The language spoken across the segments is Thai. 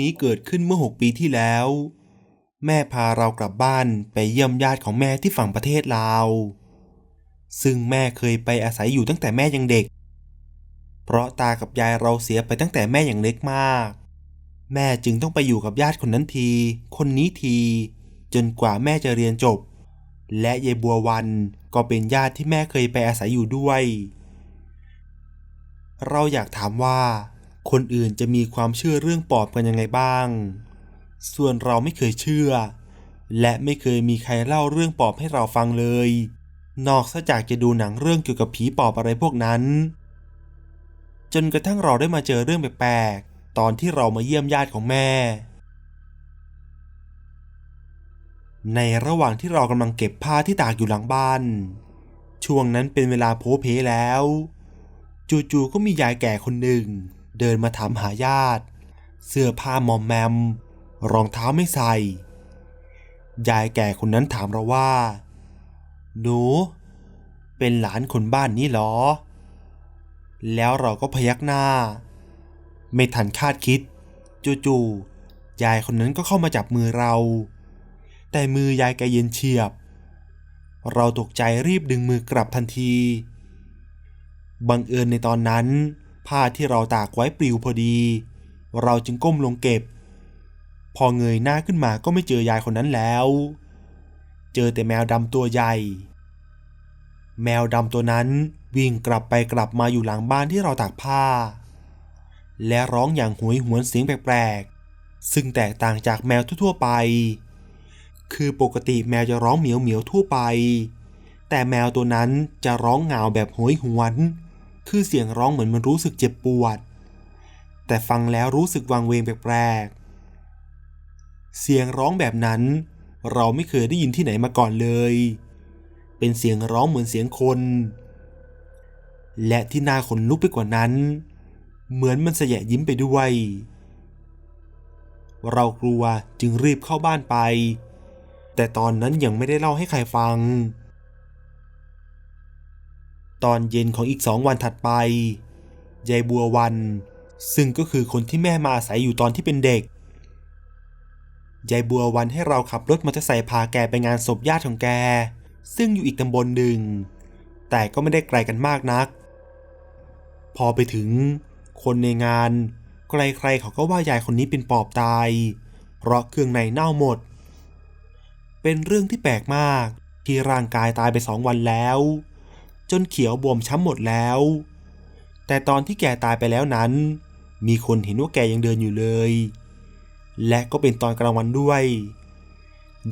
นี้เกิดขึ้นเมื่อหกปีที่แล้ว แม่พาเรากลับบ้านไปเยี่ยมญาติของแม่ที่ฝั่งประเทศลาว ซึ่งแม่เคยไปอาศัยอยู่ตั้งแต่แม่ยังเด็ก เพราะตากับยายเราเสียไปตั้งแต่แม่ยังเล็กมาก แม่จึงต้องไปอยู่กับญาติคนนั้นที คนนี้ที จนกว่าแม่จะเรียนจบ และยายบัววันก็เป็นญาติที่แม่เคยไปอาศัยอยู่ด้วย เราอยากถามว่า คนอื่นจะมีความเชื่อเรื่องปอบกันยังไงบ้าง ส่วนเราไม่เคยเชื่อ และไม่เคยมีใครเล่าเรื่องปอบให้เราฟังเลย นอกจากจะดูหนังเรื่องเกี่ยวกับผีปอบอะไรพวกนั้น จนกระทั่งเราได้มาเจอเรื่องแปลกๆ ตอนที่เรามาเยี่ยมญาติของแม่ ในระหว่างที่เรากำลังเก็บผ้าที่ตากอยู่หลังบ้าน ช่วงนั้นเป็นเวลาโพเพแล้ว จู่ๆก็มียายแก่คนหนึ่ง เดินมาถามหาญาติ เสื้อผ้ามอมแมม รองเท้าไม่ใส่ ยายแก่คนนั้นถามเราว่า หนู เป็นหลานคนบ้านนี้เหรอ แล้วเราก็พยักหน้า ไม่ทันคาดคิด จู่ๆ ยายคนนั้นก็เข้ามาจับมือเรา แต่มือยายแกเย็นเฉียบ เราตกใจรีบดึงมือกลับทันที บังเอิญในตอนนั้น ผ้าที่เราตากไว้ปลิวพอดี เราจึงก้มลงเก็บ พอเงยหน้าขึ้นมาก็ไม่เจอยายคนนั้นแล้ว เจอแต่แมวดำตัวใหญ่ แมวดำตัวนั้นวิ่งกลับไปกลับมาอยู่หลังบ้านที่เราตากผ้า และร้องอย่างหวยหวนเสียงแปลกๆ ซึ่งแตกต่างจากแมวทั่วๆไป คือปกติแมวจะร้องเหมียวเหมียวทั่วไป แต่แมวตัวนั้นจะร้องเหงาแบบโหยหวน คือเสียงร้องเหมือนมันรู้สึกเจ็บปวด แต่ฟังแล้วรู้สึกวังเวงแปลกๆ เสียงร้องแบบนั้น เราไม่เคยได้ยินที่ไหนมาก่อนเลย เป็นเสียงร้องเหมือนเสียงคน และที่น่าขนลุกไปกว่านั้น เหมือนมันเสยะยิ้มไปด้วย เรากลัวจึงรีบเข้าบ้านไป แต่ตอนนั้นยังไม่ได้เล่าให้ใครฟัง ตอนเย็นของอีกสองวันถัดไป ยายบัววัน ซึ่งก็คือคนที่แม่มาอาศัยอยู่ตอนที่เป็นเด็ก ยายบัววันให้เราขับรถมอเตอร์ไซค์พาแกไปงานศพญาติของแก ซึ่งอยู่อีกตำบลหนึ่ง แต่ก็ไม่ได้ไกลกันมากนัก พอไปถึง คนในงาน ใครๆเขาก็ว่ายายคนนี้เป็นปอบตาย เพราะเครื่องในเน่าหมด เป็นเรื่องที่แปลกมากที่ร่างกายตายไปสองวันแล้ว จนเขียวบวมช้ำหมดแล้ว แต่ตอนที่แกตายไปแล้วนั้น มีคนเห็นว่าแกยังเดินอยู่เลย และก็เป็นตอนกลางวันด้วย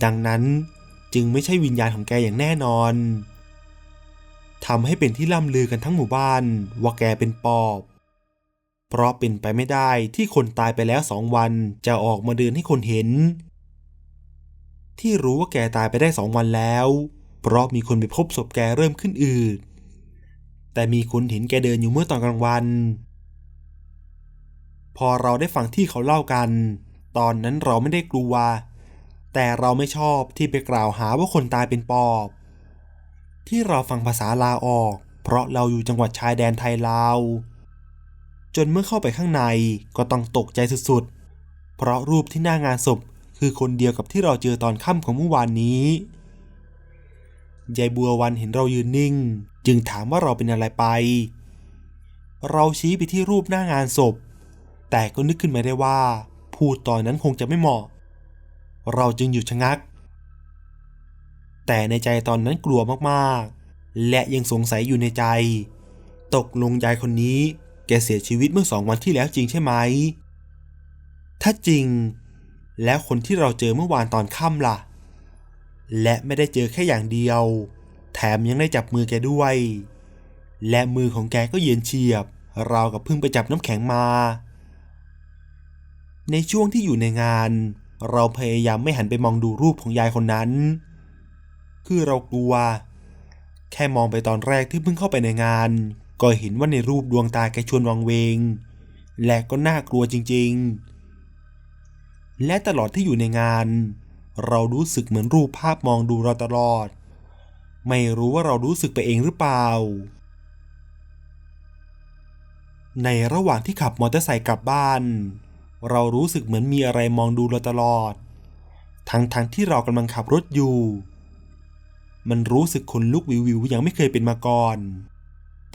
ดังนั้นจึงไม่ใช่วิญญาณของแกอย่างแน่นอนทำให้เป็นที่ล่ำลือกันทั้งหมู่บ้านว่าแกเป็นปอบ เพราะเป็นไปไม่ได้ที่คนตายไปแล้วสองวันจะออกมาเดินให้คนเห็น ที่รู้ว่าแกตายไปได้สองวันแล้ว เพราะมีคนไปพบศพแกเริ่มขึ้นอืดแต่มีคนเห็นแกเดินอยู่เมื่อตอนกลางวัน พอเราได้ฟังที่เขาเล่ากัน ตอนนั้นเราไม่ได้กลัว แต่เราไม่ชอบที่ไปกล่าวหาว่าคนตายเป็นปอบ ที่เราฟังภาษาลาออก เพราะเราอยู่จังหวัดชายแดนไทยลาว จนเมื่อเข้าไปข้างในก็ต้องตกใจสุดๆ เพราะรูปที่หน้างานศพคือคนเดียวกับที่เราเจอตอนค่ำของเมื่อวานนี้ ยายบัววันเห็นเรายืนนิ่ง จึงถามว่าเราเป็นอะไรไป เราชี้ไปที่รูปหน้างานศพ แต่ก็นึกขึ้นมาได้ว่า พูดตอนนั้นคงจะไม่เหมาะ เราจึงหยุดชะงัก แต่ในใจตอนนั้นกลัวมากๆ และยังสงสัยอยู่ในใจ ตกลงยายคนนี้แกเสียชีวิตเมื่อสองวันที่แล้วจริงใช่ไหม ถ้าจริง แล้วคนที่เราเจอเมื่อวานตอนค่ำล่ะ และไม่ได้เจอแค่อย่างเดียว แถมยังได้จับมือแกด้วย และมือของแกก็เย็นเฉียบ ราวกับเพิ่งไปจับน้ำแข็งมา ในช่วงที่อยู่ในงาน เราพยายามไม่หันไปมองดูรูปของยายคนนั้น คือเรากลัว แค่มองไปตอนแรกที่เพิ่งเข้าไปในงาน ก็เห็นว่าในรูปดวงตาแกชวนวังเวง และก็น่ากลัวจริงๆ และตลอดที่อยู่ในงาน เรารู้สึกเหมือนรูปภาพมองดูเราตลอด ไม่รู้ว่าเรารู้สึกไปเองหรือเปล่า ในระหว่างที่ขับมอเตอร์ไซค์กลับบ้าน เรารู้สึกเหมือนมีอะไรมองดูเราตลอด ทั้งๆทที่เรากำลังขับรถอยู่ มันรู้สึกขนลุกวิววิวย่างไม่เคยเป็นมาก่อน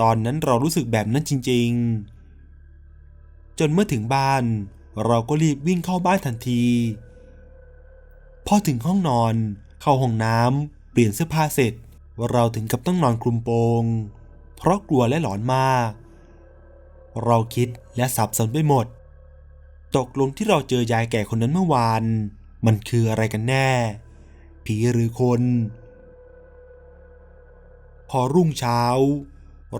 ตอนนั้นเรารู้สึกแบบนั้นจริง ๆ จนเมื่อถึงบ้านเราก็รีบวิ่งเข้าบ้านทันที พอถึงห้องนอน เข้าห้องน้ำเปลี่ยนเสื้อผ้าเสร็จเราถึงกับต้องนอนคลุมโปง เพราะกลัวและหลอนมาก เราคิดและสับสนไปหมด ตกลงที่เราเจอยายแก่คนนั้นเมื่อวาน มันคืออะไรกันแน่ ผีหรือคน พอรุ่งเช้า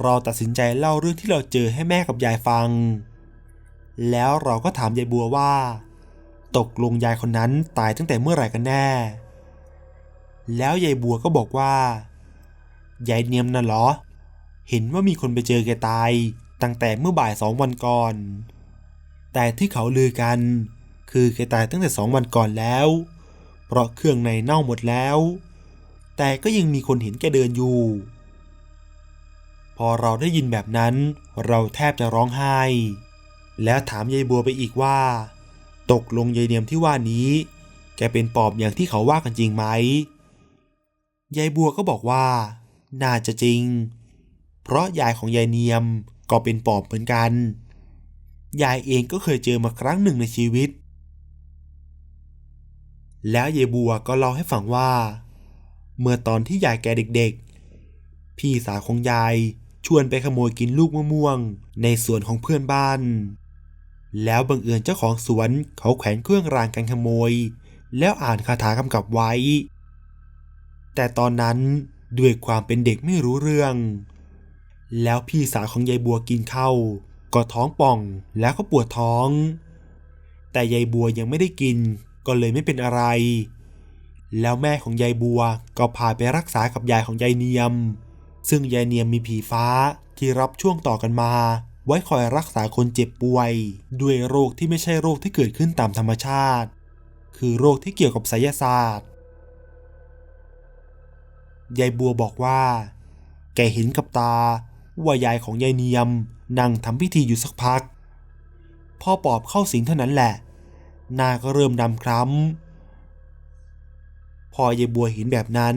เราตัดสินใจเล่าเรื่องที่เราเจอให้แม่กับยายฟัง แล้วเราก็ถามยายบัวว่า ตกลงยายคนนั้นตายตั้งแต่เมื่อไหร่กันแน่ แล้วยายบัวก็บอกว่า ยายเนียมน่ะเหรอ เห็นว่ามีคนไปเจอแกตาย ตั้งแต่เมื่อบ่ายสองวันก่อน แต่ที่เขาลือกัน คือแกตายตั้งแต่สองวันก่อนแล้ว เพราะเครื่องในเน่าหมดแล้ว แต่ก็ยังมีคนเห็นแกเดินอยู่ พอเราได้ยินแบบนั้น เราแทบจะร้องไห้ แล้วถามยายบัวไปอีกว่า ตกลงยายเนียมที่ว่านี้ แกเป็นปอบอย่างที่เขาว่ากันจริงไหมยายบัวก็บอกว่า น่าจะจริง เพราะยายของยายเนียมก็เป็นปอบเหมือนกัน ยายเองก็เคยเจอมาครั้งหนึ่งในชีวิต แล้วยายบัวก็เล่าให้ฟังว่า เมื่อตอนที่ยายแกเด็กๆ พี่สาวของยายชวนไปขโมยกินลูกมะม่วง ในสวนของเพื่อนบ้าน แล้วบังเอิญเจ้าของสวนเขาแขวนเครื่องรางการขโมย แล้วอ่านคาถากำกับไว้ แต่ตอนนั้นด้วยความเป็นเด็กไม่รู้เรื่อง แล้วพี่สาวของยายบัวกินเข้าก็ท้องป่องแล้วก็ปวดท้อง แต่ยายบัวยังไม่ได้กินก็เลยไม่เป็นอะไร แล้วแม่ของยายบัวก็พาไปรักษากับยายของยายเนียม ซึ่งยายเนียมมีผีฟ้าที่รับช่วงต่อกันมา ไว้คอยรักษาคนเจ็บป่วย ด้วยโรคที่ไม่ใช่โรคที่เกิดขึ้นตามธรรมชาติ คือโรคที่เกี่ยวกับไสยศาสตร์ยายบัวบอกว่า แกเห็นกับตา ว่ายายของยายเนียมนั่งทำพิธีอยู่สักพักพอปอบเข้าสิงเท่านั้นแหละ หน้าก็เริ่มดำคล้ำพอยายบัวเห็นแบบนั้น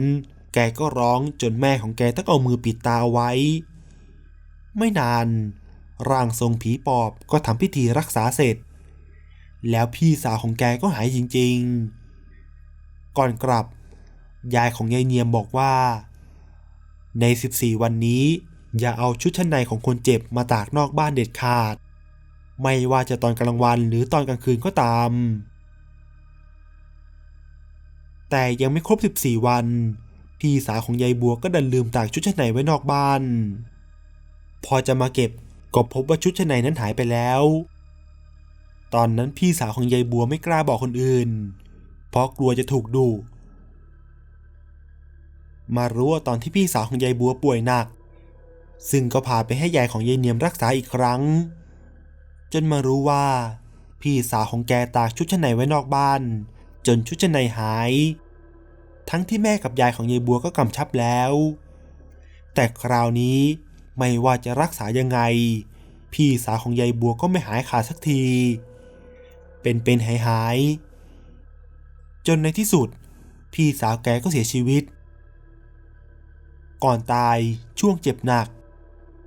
แกก็ร้องจนแม่ของแกต้องเอามือปิดตาไว้ ไม่นาน ร่างทรงผีปอบก็ทำพิธีรักษาเสร็จ แล้วพี่สาวของแกก็หายจริงๆ ก่อนกลับ ยายของยายเนียมบอกว่า ใน 14 วันนี้ อย่าเอาชุดชั้นในของคนเจ็บมาตากนอกบ้านเด็ดขาด ไม่ว่าจะตอนกลางวันหรือตอนกลางคืนก็ตาม แต่ยังไม่ครบ 14 วัน พี่สาวของยายบัวก็ดันลืมตากชุดชั้นในไว้นอกบ้าน พอจะมาเก็บ ก็พบว่าชุดชั้นในนั้นหายไปแล้ว ตอนนั้นพี่สาวของยายบัวไม่กล้าบอกคนอื่น เพราะกลัวจะถูกดุมารู้ว่าตอนที่พี่สาวของยายบัวป่วยหนัก ซึ่งก็พาไปให้ยายของยายเนียมรักษาอีกครั้ง จนมารู้ว่า พี่สาวของแกตากชุดชั้นในไว้นอกบ้าน จนชุดชั้นในหาย ทั้งที่แม่กับยายของยายบัวก็กำชับแล้ว แต่คราวนี้ ไม่ว่าจะรักษายังไง พี่สาวของยายบัวก็ไม่หายขาดสักที เป็นเป็นหายหายๆจนในที่สุด พี่สาวแกก็เสียชีวิต ก่อนตายช่วงเจ็บหนัก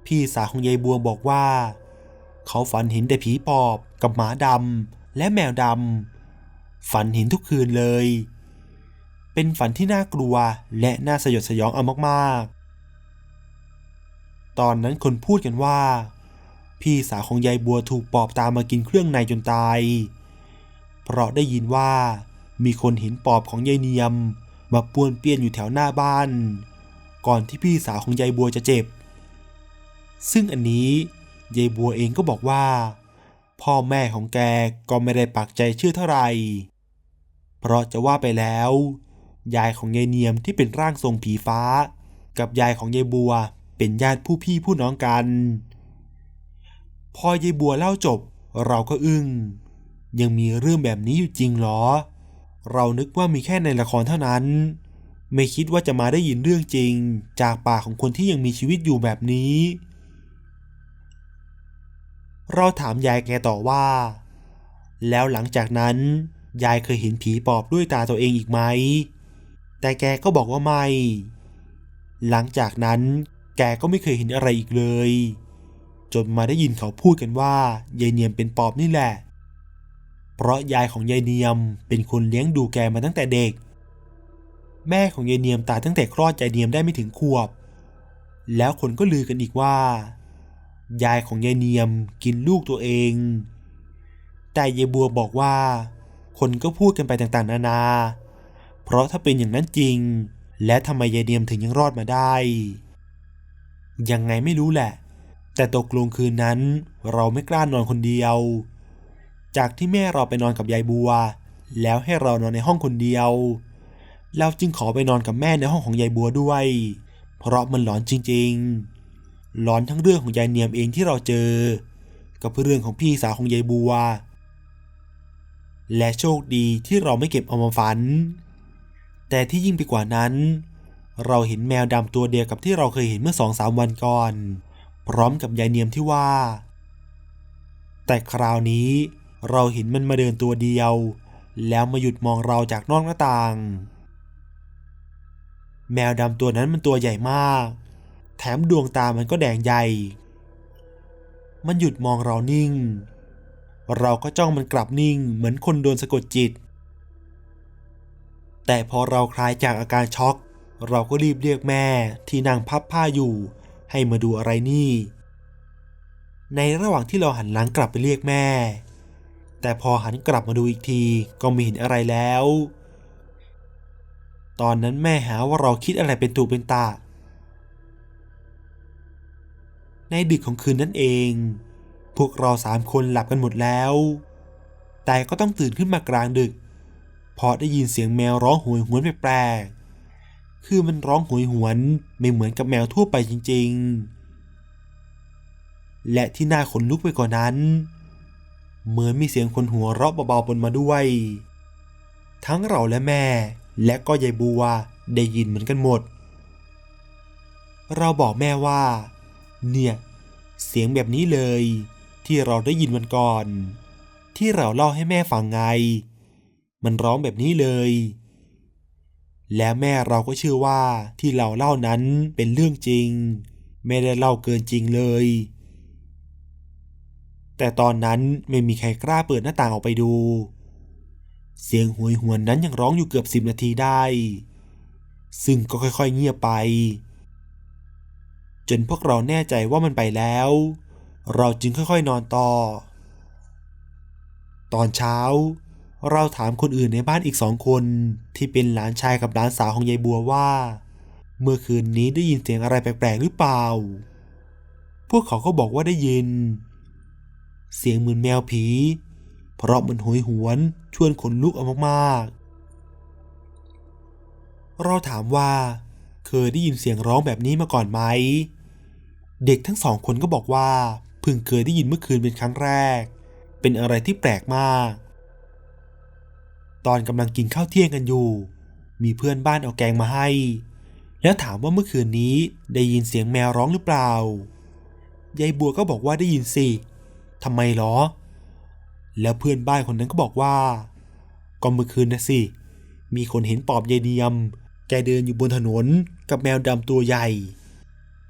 พี่สาวของยายบัวบอกว่า เขาฝันเห็นแต่ผีปอบกับหมาดำและแมวดำฝันเห็นทุกคืนเลย เป็นฝันที่น่ากลัวและน่าสยดสยองเอามากๆ ตอนนั้นคนพูดกันว่า พี่สาวของยายบัวถูกปอบตามมากินเครื่องในจนตาย เพราะได้ยินว่า มีคนเห็นปอบของยายเนียม มาป้วนเปี้ยนอยู่แถวหน้าบ้าน ก่อนที่พี่สาวของยายบัวจะเจ็บ ซึ่งอันนี้ยายบัวเองก็บอกว่า พ่อแม่ของแกก็ไม่ได้ปักใจเชื่อเท่าไหร่ เพราะจะว่าไปแล้ว ยายของยายเนียมที่เป็นร่างทรงผีฟ้า กับยายของยายบัว เป็นญาติผู้พี่ผู้น้องกัน พอยายบัวเล่าจบเราก็อึง้ง ยังมีเรื่องแบบนี้อยู่จริงเหรอ เรานึกว่ามีแค่ในละครเท่านั้น ไม่คิดว่าจะมาได้ยินเรื่องจริง จากปากของคนที่ยังมีชีวิตอยู่แบบนี้ เราถามยายแกต่อว่า แล้วหลังจากนั้น ยายเคยเห็นผีปอบด้วยตาตัวเองอีกไหม แต่แกก็บอกว่าไม่ หลังจากนั้น แกก็ไม่เคยเห็นอะไรอีกเลย จนมาได้ยินเขาพูดกันว่ายายเนียมเป็นปอบนี่แหละ เพราะยายของยายเนียมเป็นคนเลี้ยงดูแกมาตั้งแต่เด็ก แม่ของยายเนียมตายตั้งแต่คลอดยายเนียมได้ไม่ถึงขวบ แล้วคนก็ลือกันอีกว่า ยายของยายเนียมกินลูกตัวเอง แต่ยายบัวบอกว่า คนก็พูดกันไปต่างๆ นานา เพราะถ้าเป็นอย่างนั้นจริง และทำไมยายเนียมถึงยังรอดมาได้ ยังไงไม่รู้แหละ แต่ตกลงคืนนั้น เราไม่กล้านอนคนเดียว จากที่แม่เราไปนอนกับยายบัว แล้วให้เรานอนในห้องคนเดียว เราจึงขอไปนอนกับแม่ในห้องของยายบัวด้วย เพราะมันหลอนจริงๆ หลอนทั้งเรื่องของยายเนียมเองที่เราเจอ กับเรื่องของพี่สาวของยายบัว และโชคดีที่เราไม่เก็บเอามาฝัน แต่ที่ยิ่งไปกว่านั้น เราเห็นแมวดำตัวเดียวกับที่เราเคยเห็นเมื่อสองสามวันก่อน พร้อมกับยายเนียมที่ว่า แต่คราวนี้เราเห็นมันมาเดินตัวเดียว แล้วมาหยุดมองเราจากนอกหน้าต่าง แมวดำตัวนั้นมันตัวใหญ่มาก แถมดวงตามันก็แดงใหญ่ มันหยุดมองเรานิ่ง เราก็จ้องมันกลับนิ่งเหมือนคนโดนสะกดจิต แต่พอเราคลายจากอาการช็อก เราก็รีบเรียกแม่ที่นั่งพับผ้าอยู่ ให้มาดูอะไรนี่ ในระหว่างที่เราหันหลังกลับไปเรียกแม่ แต่พอหันกลับมาดูอีกทีก็ไม่เห็นอะไรแล้ว ตอนนั้นแม่หาว่าเราคิดอะไรเป็นตูเป็นตาในดึกของคืนนั้นเอง พวกเราสามคนหลับกันหมดแล้ว แต่ก็ต้องตื่นขึ้นมากลางดึกเพราะได้ยินเสียงแมวร้องโหวยหวนแปลก คือมันร้องหวยหวนไม่เหมือนกับแมวทั่วไปจริง ๆ และที่น่าขนลุกไปกว่านั้น เหมือนมีเสียงคนหัวเราะเบาๆปนมาด้วย ทั้งเราและแม่ และก็ยายบัวได้ยินเหมือนกันหมด เราบอกแม่ว่า เนี่ย เสียงแบบนี้เลย ที่เราได้ยินวันก่อน ที่เราเล่าให้แม่ฟังไง มันร้องแบบนี้เลย แล้วแม่เราก็เชื่อว่าที่เราเล่านั้นเป็นเรื่องจริง ไม่ได้เล่าเกินจริงเลย แต่ตอนนั้นไม่มีใครกล้าเปิดหน้าต่างออกไปดู เสียงหวยหวนนั้นยังร้องอยู่เกือบสิบนาทีได้ ซึ่งก็ค่อยๆเงียบไป จนพวกเราแน่ใจว่ามันไปแล้ว เราจึงค่อยๆนอนต่อ ตอนเช้า เราถามคนอื่นในบ้านอีกสองคน ที่เป็นหลานชายกับหลานสาวของยายบัวว่า เมื่อคืนนี้ได้ยินเสียงอะไรแปลกๆหรือเปล่า พวกเขาก็บอกว่าได้ยิน เสียงเหมือนแมวผี เพราะมันโหยหวนชวนขนลุกเอามากๆ เราถามว่า เคยได้ยินเสียงร้องแบบนี้มาก่อนไหม เด็กทั้งสองคนก็บอกว่าเพิ่งเคยได้ยินเมื่อคืนเป็นครั้งแรก เป็นอะไรที่แปลกมาก ตอนกำลังกินข้าวเที่ยงกันอยู่ มีเพื่อนบ้านเอาแกงมาให้ แล้วถามว่าเมื่อคืนนี้ได้ยินเสียงแมวร้องหรือเปล่ายายบัวก็บอกว่าได้ยินสิทำไมหรอ แล้วเพื่อนบ้านคนนั้นก็บอกว่า ก็เมื่อคืนนะสิ มีคนเห็นปอบยายเนียม แกเดินอยู่บนถนนกับแมวดำตัวใหญ่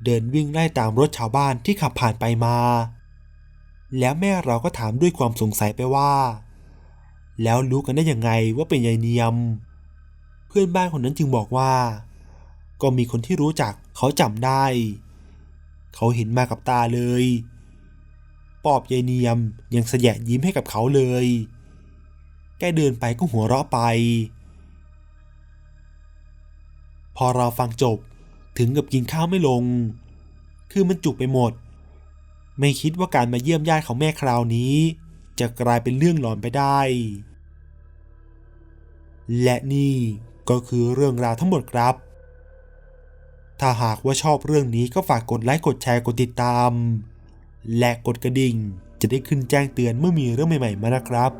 เดินวิ่งไล่ตามรถชาวบ้านที่ขับผ่านไปมา แล้วแม่เราก็ถามด้วยความสงสัยไปว่า แล้วรู้กันได้ยังไงว่าเป็นยายเนียม เพื่อนบ้านคนนั้นจึงบอกว่า ก็มีคนที่รู้จักเขาจำได้ เขาเห็นมากับตาเลย ปอบยายเนียมยังแสยะยิ้มให้กับเขาเลย แกเดินไปก็หัวเราะไป พอเราฟังจบถึงกับกินข้าวไม่ลง คือมันจุกไปหมด ไม่คิดว่าการมาเยี่ยมญาติของแม่คราวนี้ จะกลายเป็นเรื่องหลอนไปได้ และนี่ก็คือเรื่องราวทั้งหมดครับ ถ้าหากว่าชอบเรื่องนี้ก็ฝากกดไลค์กดแชร์กดติดตาม และกดกระดิ่งจะได้ขึ้นแจ้งเตือนเมื่อมีเรื่องใหม่ๆมานะครับ